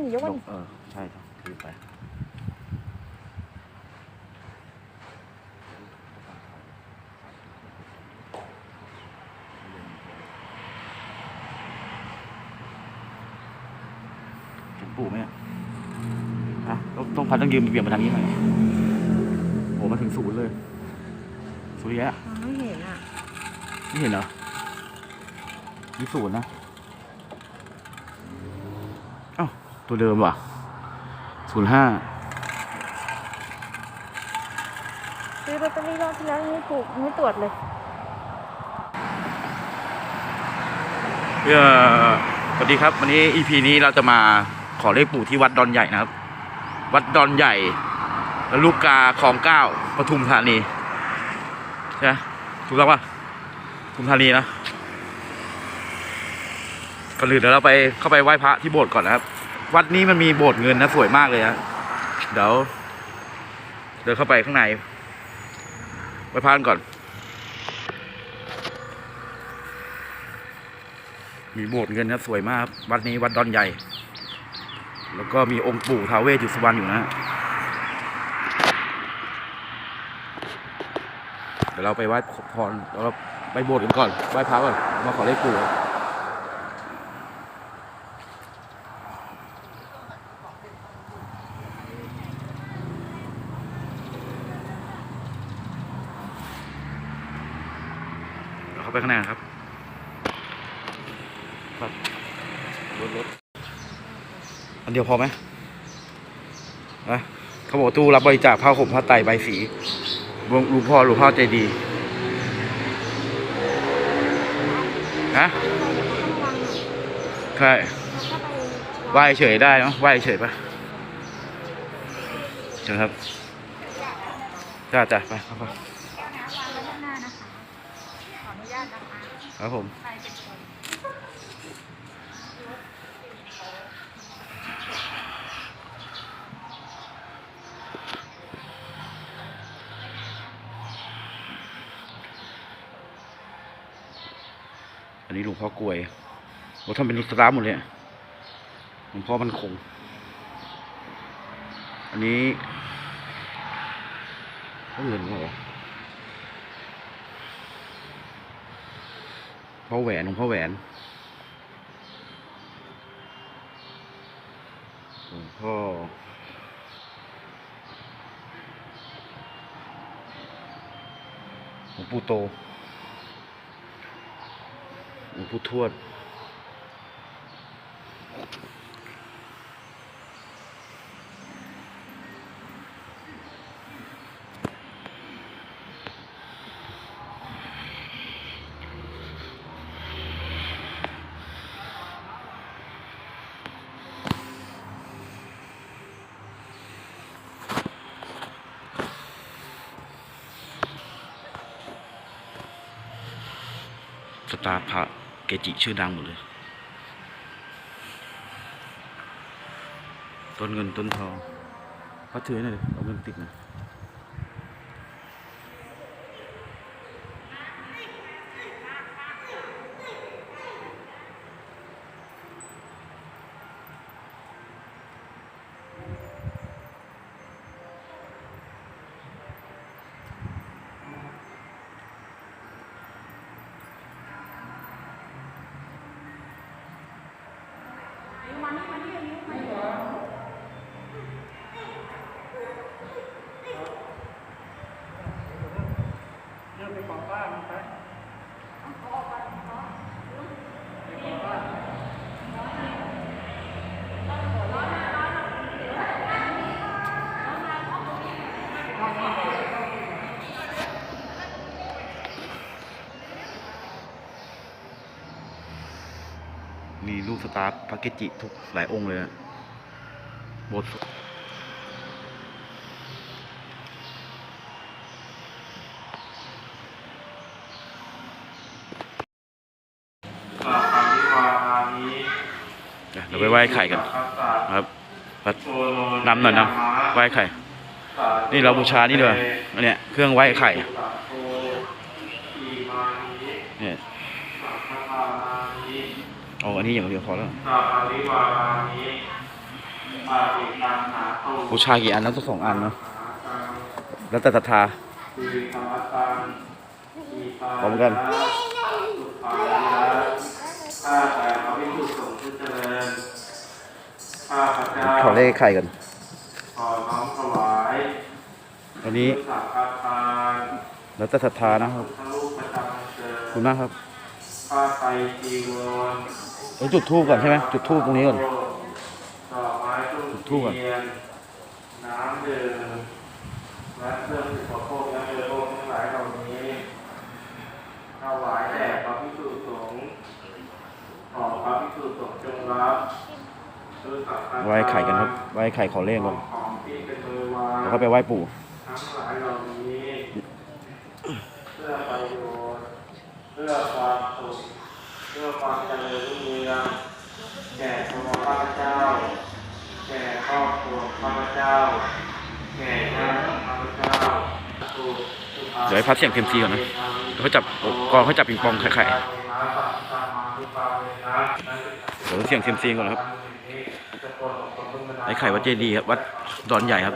มันดิยกมันดิเออใช่ครับถือไปถึงปู่ไหมเนี่ยอะต้องต้องพันต้องยืมเบี่ยงมาทางนี้หน่อยโอ้มาถึงศูนย์เลยศูนย์แยะอ๋อไม่เห็นอะไม่เห็นเหรอมีศูนย์นะเอ้า ตัวเดิมว่ะศูนย์ห้าซื้อลอตเตอรี่รอบที่แล้วยังไม่ถูกยังไม่ตรวจเลยเอ่อสวัสดีครับ วันนี้ EP นี้เราจะมาขอเลขปู่ที่วัดดอนใหญ่นะครับ วัดดอนใหญ่แล้วลูกกาคลองเก้าปทุมธานีใช่ไหมถูกต้องปะปทุมธานีนะก่อนอื่นเดี๋ยวเราไปเข้าไปไหว้พระที่โบสถ์ก่อนนะครับ วัดนี้มันมีโบสถ์เงินนะสวยมากเลยนะเดี๋ยวเดินเข้าไปข้างในไหวพระกันก่อน มีโบสถ์เงินนะสวยมาก วัดนี้วัดดอนใหญ่ แล้วก็มีองค์ปู่ท้าวเวสอยู่สุวรรณอยู่นะเดี๋ยวเราไปไหว้ขอพรแล้วไปโบสถ์กันก่อนไหว้พระก่อนมาขอเลขปู่ก่อนเดี๋ยวเข้าไปข้างในนครับ ครับรถรถอันเดียวพอไหมนะเขาบอกตู้รับบริจาคผ้าห่มผ้าไตรใบสีหลวงหลวงพ่อหลวงพ่อใจดีฮะใช่ไหว้เฉยได้เนาะไหว้เฉยปะเชิญครับจ้าจ้าไปครับไป ครับผมอันนี้หลวงพ่อกลวยโอ้ทำเป็นลูกสตาร์หมดเลยอะหลวงพ่อมันคง อันนี้เขาเงินเหรอ พ่อแหวนของพ่อแหวนหลวงพ่อหลวงปู่โตหลวงปู่ทวด สตาร์พระเกจิชื่อดังหมดเลย ต้นเงินต้นทองพัดถือหน่อยเอาเงินติดหน่อย morning. รูปสตาร์พระเกจิทุกหลายองค์เลยอะโบสถ์เดี๋ยวเราไปไหว้ไข่กันนะครับปัดนำหน่อยนะไหว้ไข่ นี่เราบูชานี่เลยอันเนี้ยเครื่องไหว้ไข่ เนี่ย เอาอันนี้อย่างเดียวพอแล้วสัพพะริวารานิบูชากี่อันนะต้องสองอันเนาะแล้วแต่ศรัทธาพร้อมกันข้าแต่พระพิสุสงฆ์ผู้เจริญข้าพระเจ้าขอเลขไข่กันขอน้อมถวายอันนี้สังฆทานแล้วแต่ศรัทธานะครับทั้งลูกประจำวันเกิขอบดคุณมากครับข้าไตรจีวร เอ้ยจุดทูบก่อนใช่ไหมจุดทูบตรงนี้ก่อน ดอกไม้จุดธูปก่อน เทียนน้ำดื่มและเครื่องอุปโภคและเรือโภคทั้งหลายเหล่านี้ถวายแด่พระพิสุสงฆ์ขอพระพิสุสงฆ์จงรับด้วยสังฆทานไหว้ไข่กันครับไหว้ไข่ขอเลขก่อนของที่เป็นมือวางแล้วก็ไปไหว้ปู่ทั้งหลายเหล่านี้ เพื่อประโยชน์เพื่อความสุข เพื่อความเจริญรุ่งเรืองแก่ตัวข้าพเจ้า แก่ครอบครัวข้าพเจ้า แก่ญาติของข้าพเจ้าสุเดี๋ยวให้พัดเสียงเค็มซีก่อนนะเขาจับกองเขาจับปิงปองไข่ไข่เดี๋ยวเสียงเค็มซีก่อนนะครับไอ้ไข่วัดเจดีครับวัดดอนใหญ่ครับ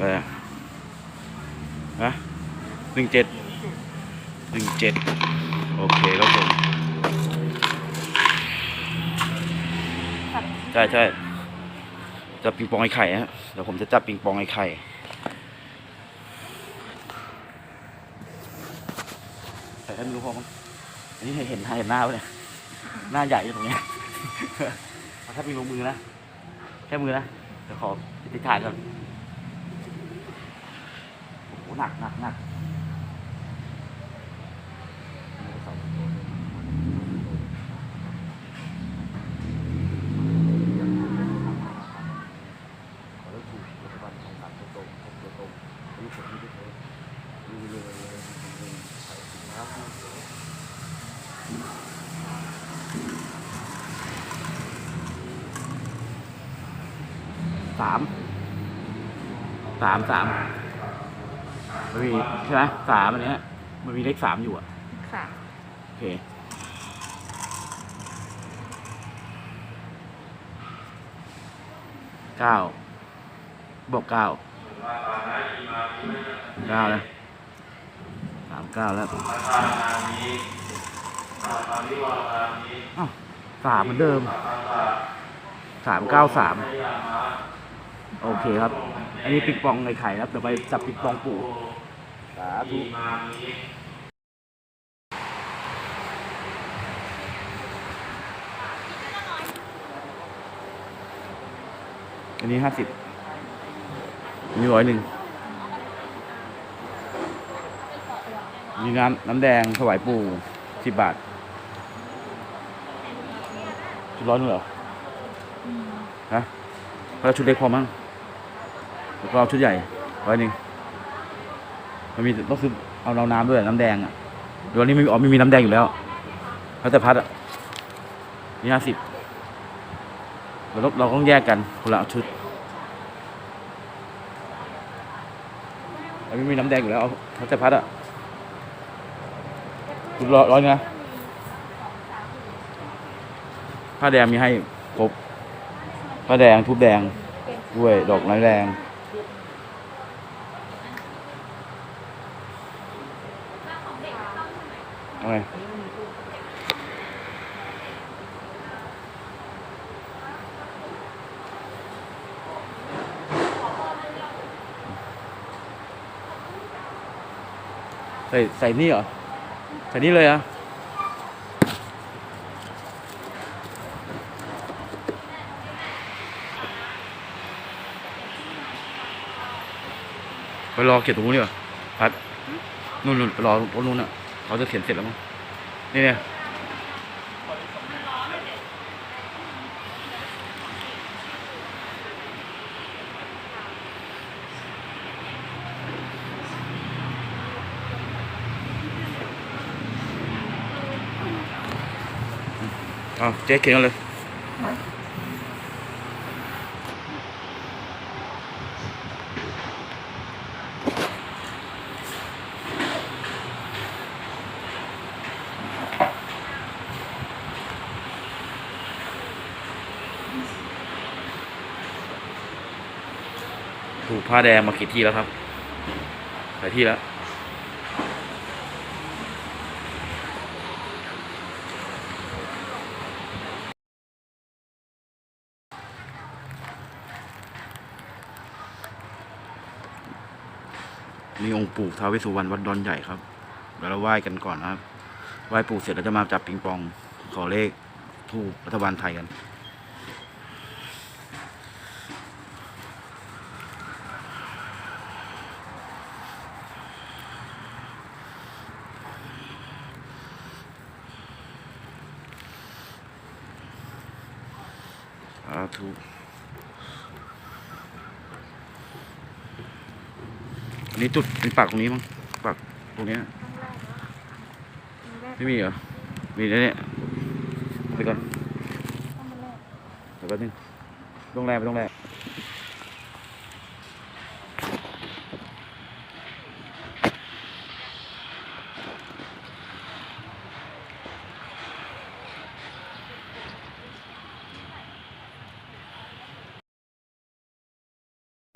เออฮะ หนึ่งเจ็ดหนึ่งเจ็ดโอเคครับผมใช่ใช่จับปิงปองไอ้ไข่ฮะเดี๋ยวผมจะจับปิงปองไอ้ไข่แต่ถ้าไม่รู้พอมั้งอันนี้เห็นเห็นเห็นหน้าปะเนี่ยหน้าใหญ่อยู่ตรงเนี้ยเอาถ้ามีลงมือนะแค่มือนะเดี๋ยวขอติดถ่ายก่อนโอ้โหหนักหนักหนักขอเลิกถูกรัฐบาลของสามตัวตรงหกตัวตรงลูกผมนี่ด้วยเถอะดูเลยเลยใส่ถุงเท้า สาม สามสามมันมีใช่ไหมสามอันเนี้ยมันมีเลขสามอยู่อะสามโอเคเก้าบอกเก้าเก้าแล้วสามเก้าแล้วอ้าว สามเหมือนเดิมสามเก้าสามโอเคครับ อันนี้ปิงปองในไข่ครับเดี๋ยวไปจับปิงปองปู่สาธุอันนี้ห้าสิบอันนี้ร้อยหนึ่งมีน้ำน้ำแดงถวายปู่สิบบาท ชุดร้อยหนึงเหรอฮะแล้วชุดเล็กพอมั้งแล้วก็เอาชุดใหญ่ร้อยหนึ่งมันมีต้องซื้อเอาเราน้ำด้วยน้ำแดงอะเดี๋ยววันนี้ไม่มีอ๋อไม่มีน้ำแดงอยู่แล้วแล้วแต่พัดอะนี่ห้าสิบเราต้องเราต้องแยกกันคนละชุดไม่มีน้ำแดงอยู่แล้วเอาเขาจะพัดอะชุดร้อยร้อยนะ ผ้าแดงมีให้ครบผ้าแดงทุบแดงด้วยดอกไม้แดงอาไงใส่ใส่นี่เหรอ ใส่นี่เลยอะ ไปรอเขียนตรงนู้นดีกว่าพัดนู่นนู่นไปรอตรงนู้นอะเขาจะเขียนเสร็จแล้วมั้งนี่เนี่ยเอาเจ๊เขียนเลย ผ้าแดงมากี่ที่แล้วครับหลายที่แล้วนี่องค์ปู่ท้าวเวสสุวรรณวัดดอนใหญ่ครับเดี๋ยวเราไหว้กันก่อนนะครับ ไหว้ปู่เสร็จเราจะมาจับปิงปอง ขอเลขทูปรัฐบาลไทยกัน สาธุอั นนี้จุดเป็นปากตรงนี้มั้งปากตรงเนี้ยไม่มีเหรอ มีแล้วเนี่ยไปก่อนเดี๋ยวแป๊บนึงต้องแรกไปต้องแรก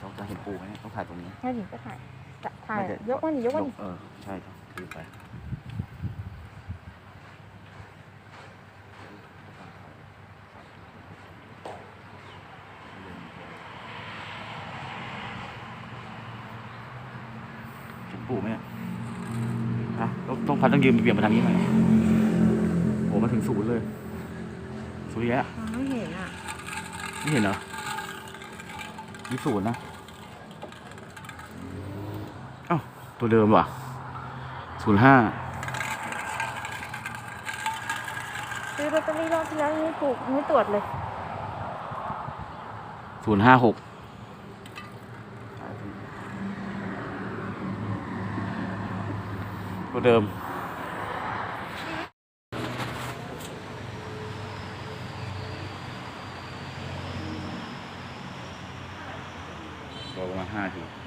เราจะเห็นปูไหมต้องถ่ายตรงนี้แม่หญิงก็ถ่ายจะ ถ่ายไม่ได้ยกมันยกมันเออใช่ครับถือไปเห็นปูไหมเนี่ยฮะต้องต้องพัดต้องยืมเบี่ยงมาทางนี้หน่อยโอ้มาถึงศูนย์เลยศูนย์แยะไม่เห็นอะ ไม่เห็นเหรอนี่ศูนย์นะ เอ้า ตัวเดิมว่ะศูนย์ห้าซื้อลอตเตอรี่รอบที่แล้วยังไม่ถูกยังไม่ตรวจเลยศูนย์ห้าหกตัวเดิมรอประมาณห้าที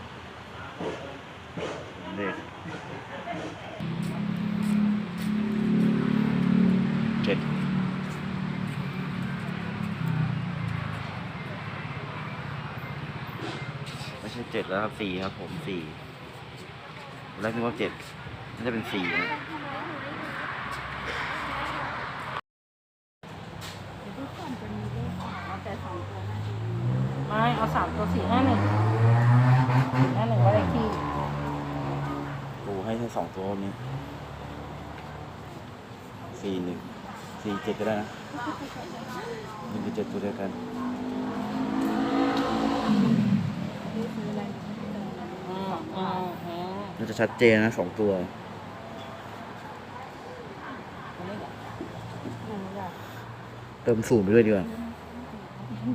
เจ็ดแล้วครับสี่ครับ ผมสี่ตอนแรกนึกว่าเจ็ดน่าจะเป็นสี่นะไม่เอาสามตัวสี่ห้าหนึ่งสี่ห้าหนึ่งว่าเลขที่ปูให้แค่สองตัวนี้สี่หนึ่งสี่เจ็ดก็ได้นะหนึ่งกับเจ็ดตัวเดียวกัน อืมอืมอืมน่าจะชัดเจนนะสองตัว เติมศูนย์ไปด้วยดีกว่า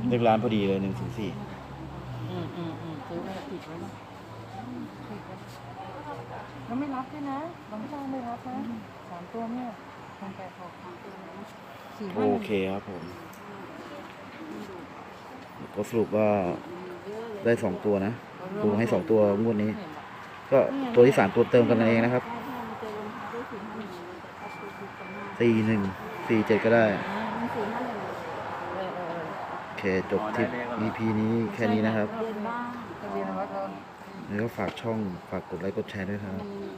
เลขร้านพอดีเลยหนึ่งศูนย์สี่อืมอืมอืมซื้อไว้ติดไว้นะติดไว้แล้วไม่รับด้วยนะบางเจ้าไม่รับนะสามตัวเนี่ยคนแปดหกสามตัวนะสี่ห้าหโอนึ่งเคครับผมก็สรุปว่า ได้สองตัวนะปูให้สองตัวงวดนี้ ก็ตัวที่สามตัวเติมกันเองนะครับสี่หนึ่งสี่เจ็ดก็ได้เออเออเออโอเคจบทริป EP นี้แค่นี้นะครับทะเบียนบ้านทะเบียนวัดเราแล้วก็ฝากช่องฝากกดไลค์กดแชร์ด้วยครับมี